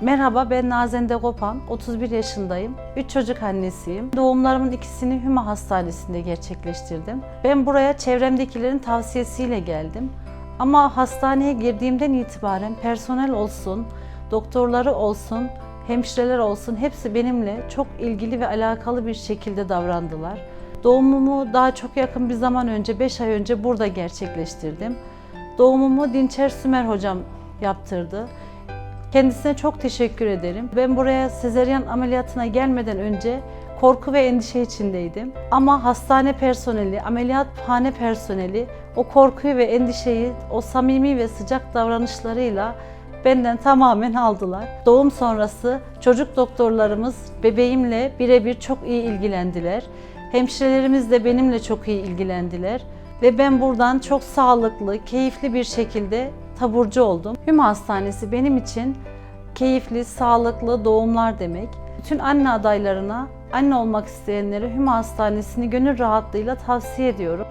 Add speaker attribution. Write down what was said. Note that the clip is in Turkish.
Speaker 1: Merhaba ben Nazende Kopan, 31 yaşındayım. 3 çocuk annesiyim. Doğumlarımın ikisini Hüma Hastanesi'nde gerçekleştirdim. Ben buraya çevremdekilerin tavsiyesiyle geldim. Ama hastaneye girdiğimden itibaren personel olsun, doktorları olsun, hemşireler olsun hepsi benimle çok ilgili ve alakalı bir şekilde davrandılar. Doğumumu daha çok yakın bir zaman önce, 5 ay önce burada gerçekleştirdim. Doğumumu Dinçer Sümer hocam yaptırdı. Kendisine çok teşekkür ederim. Ben buraya sezeryan ameliyatına gelmeden önce korku ve endişe içindeydim. Ama hastane personeli, ameliyathane personeli o korkuyu ve endişeyi o samimi ve sıcak davranışlarıyla benden tamamen aldılar. Doğum sonrası çocuk doktorlarımız bebeğimle birebir çok iyi ilgilendiler. Hemşirelerimiz de benimle çok iyi ilgilendiler. Ve ben buradan çok sağlıklı, keyifli bir şekilde taburcu oldum. Hüma Hastanesi benim için keyifli, sağlıklı doğumlar demek. Bütün anne adaylarına, anne olmak isteyenlere Hüma Hastanesi'ni gönül rahatlığıyla tavsiye ediyorum.